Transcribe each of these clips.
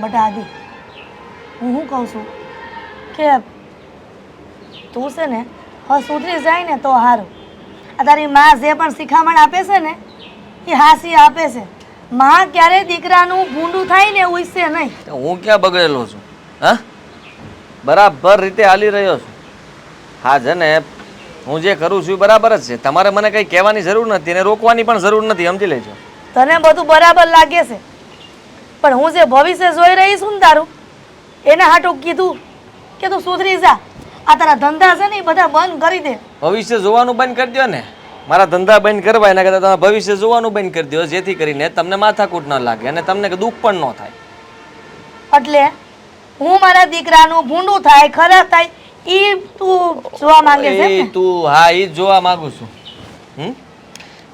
બટા આદિ હું શું કહું છું? કે તું છે ને હવે સુધરી જાય ને તો સારું આ તારી માં જે પણ શિખામણ આપે છે ને એ હાસી આપે છે. માં ક્યારે દીકરાનું ભૂંડું થાય ને ઉઈસે નહીં. તો હું ક્યાં બગડેલો છું? હા? બરાબર રીતે હાલી રહ્યો છું. હા છે ને હું જે કરું છું એ બરાબર જ છે. તમારે મને કંઈ કહેવાની જરૂર નથી અને રોકવાની પણ જરૂર નથી સમજી લેજો. તને બધું બરાબર લાગે છે. પણ હું જે ભવિષ્ય જોઈ રહી છું ને તારું એને હાટું કીધું કે તું સુધરી જા. આ તારા ધંધા છે ને એ બધા બંધ કરી દે. ભવિષ્ય જોવાનું બંધ કરી દો ને. મારા ધંધા બંધ કરવા એના કરતાં તમે ભવિષ્ય જોવાનું બંધ કરી દો જેથી કરીને તમને માથાકૂટ ન લાગે અને તમને દુઃખ પણ ન થાય. એટલે હું મારા દીકરાનું ભૂંડું થાય ખરાબ થાય એ તું જોવા માંગે છે તું હા એ જોવા માંગુ છું. હમ?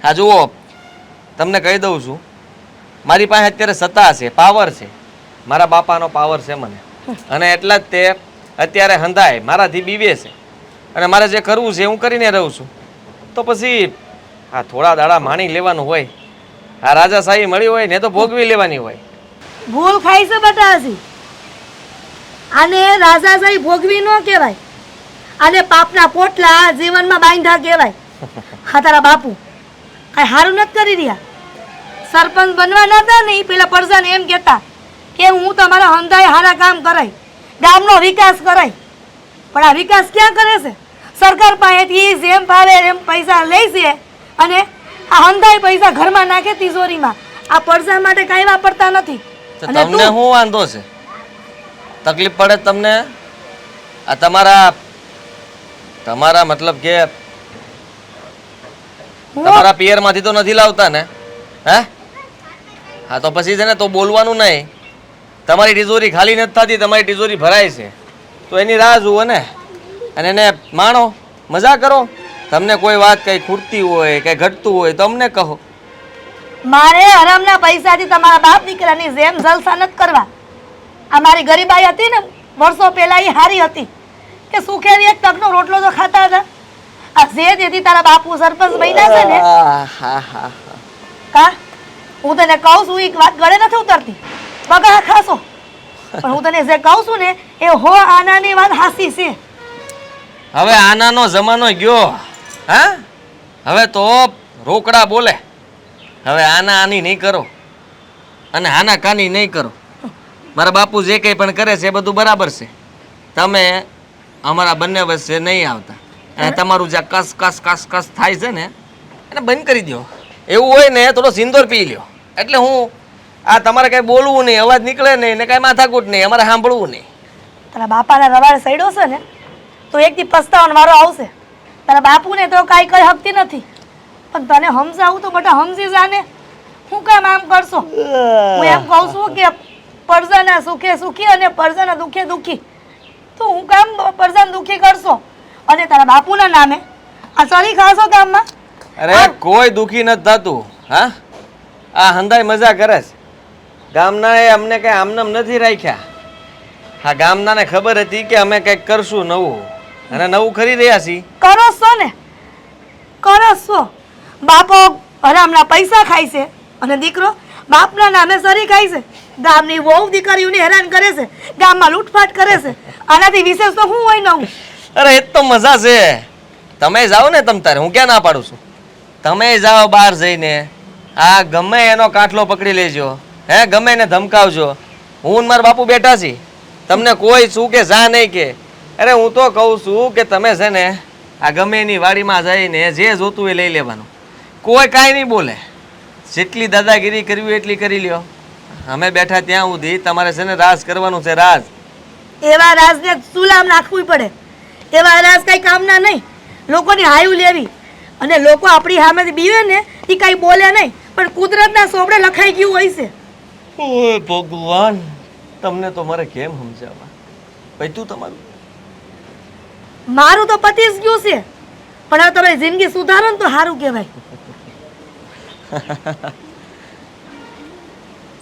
હા જુઓ તમને કહી દઉં છું મારી પાસે અત્યારે સત્તા છે પાવર છે. મારા બાપાનો પાવર છે મને. અને એટલા જ તે અત્યારે હંધાય મારાથી બીવે છે. અને મારે જે કરવું છે હું કરીને રહું છું. તો પછી આ થોડા દાડા માણી લેવાનું હોય આ રાજાશાહી મળી હોય ને તો ભોગવી લેવાની હોય. ભૂલ ખાઈ છે બટા હજી આને રાજાશાહી ભોગવી ન કહેવાય. આને પાપના પોટલા જીવનમાં બાંધા કહેવાય. હા તારા બાપુ કાંઈ સારું નથી કરી રહ્યા? સરપંચ બનવાના હતા ને એ પેલા પરજાને એમ કહેતા કે હું તમારા હંધાય હારા કામ કરાય ગામનો વિકાસ કરાય. પણ આ વિકાસ ક્યાં કરે છે? સરકાર પાસેથી જેમ ફાવે એમ પૈસા લે છે અને આ હંધાય પૈસા ઘરમાં નાખે તિજોરીમાં. આ પરજા માટે કાંઈ વાપરતા નથી. અને તમને શું વાંધો છે? તકલીફ પડે તમને? આ તમારા તમારા મતલબ કે તમારા તમારા પિયરમાંથી તો નથી લાવતા ને? હે? હા તો પછી છે ને તો બોલવાનું નહીં. તમારી તિજોરી ખાલી નથી થતી તમારી તિજોરી ભરાય છે. તો એની રાહ જુઓ ને. અને એને માણો મજા કરો. તમને કોઈ વાત કંઈ ખૂટતી હોય કંઈ ઘટતું હોય તો અમને કહો. મારે હરામના પૈસાથી તમારા બાપ દીકરાની જેમ જલસા નથી કરવા. આ મારી ગરીબાઈ હતી ને વર્ષો પહેલા એ હારી હતી. કે સુખેરી એક તકનો રોટલો તો ખાતા હતા. આ જે તેથી તારા બાપુ સરપંચ બન્યા છે ને. હા હા હા. કા? હું તને કહું છું એક વાત ગળે નથી ઉતરતી. પગા ખાસો. પણ હું તને જે કહું છું ને એ હો આનાની વાત હાસી છે. હવે આનાનો જમાનો ગયો. હા? હવે તો રોકડા બોલે. હવે આના આની નહીં કરો. અને આના કાની નહીં કરો. મારા બાપુ જે કંઈ પણ કરે છે એ બધું બરાબર છે. તમે અમારા બંને વચ્ચે નહીં આવતા. અને તમારું જે કસ કસ કસ કસ થાય છે ને એને બંધ કરી દો એવું હોય ને થોડો સિંદોર પી લ્યો. એટલે હું આ તમારે કઈ બોલવું નહીં અવાજ નીકળે નહીં ને કઈ માથાકૂટ નહીં અમારે સાંભળવું નહીં. તારા બાપાના રવાડે સડ્યો છે ને તો એક દી પસ્તાવાનો વારો આવશે. તારા બાપુને તો કાંઈ કઈ હકતી નથી. પણ તને સમજાવું તો બટા સમજી જાને હું કામ આમ કરશો? હું એમ કહું છું કે પરજાના સુખે સુખી અને પરજાના દુખે દુખી. તો હું કામ પરજાને દુખી કરશો? અને તારા બાપુના નામે આ સરી ખાશો ગામમાં? અરે કોઈ દુખી નથી થતું હા? આ હંધાઈ મજા કરે છે. ગામના એ અમને કઈ આમનામ નથી રાખ્યા. હા ગામનાને ખબર હતી કે અમે કંઈક કરશું નવું. અને નવું કરી રહ્યા છીએ. કરો છો ને? કરો છો? બાપો હરામના પૈસા ખાય છે. અને દીકરો બાપના નામે સરી ખાય છે. ગામની વહુ દીકરીઓને હેરાન કરે છે. ગામમાં લૂંટફાટ કરે છે. આનાથી વિશેષ તો હું હોય નવું અરે એ તો મજા છે. તમે જાઓ ને તમ તારે. હું ક્યાં ના પાડું છું? તમે જાઓ બહાર જઈને. આ ગમે એનો કાટલો પકડી લેજો. હે, ગમે એને ધમકાવજો. હું મારા બાપુ બેઠા છી. તમને કોઈ શું કે, જા નહીં કે. અરે, હું તો કહું છું કે તમે છે ને આ ગમે એની વાડીમાં જઈને જે જોતું એ લઈ લેવાનું. કોઈ કાંઈ નહીં બોલે. જેટલી દાદાગીરી કરવી એટલી કરી લ્યો. અમે બેઠા ત્યાં સુધી તમારે છે ને રાજ કરવાનું છે, રાજ. એવા રાજને સુલામ નાખવું પડે? એવા રાજ કઈ કામના નહીં. લોકોની હાયું લેવી. અને લોકો આપણી સામેથી બીવે ને એ કઈ બોલે નહીં. પણ કુદરતના સોપડે લખાઈ ગયું હોય છે. ઓય ભગવાન તમને તો મારે કેમ સમજાવવા? પૈતું તમારું મારું તો પતી જ ગયું છે પણ હવે તમારી જિંદગી સુધારો ને તો સારું કહેવાય.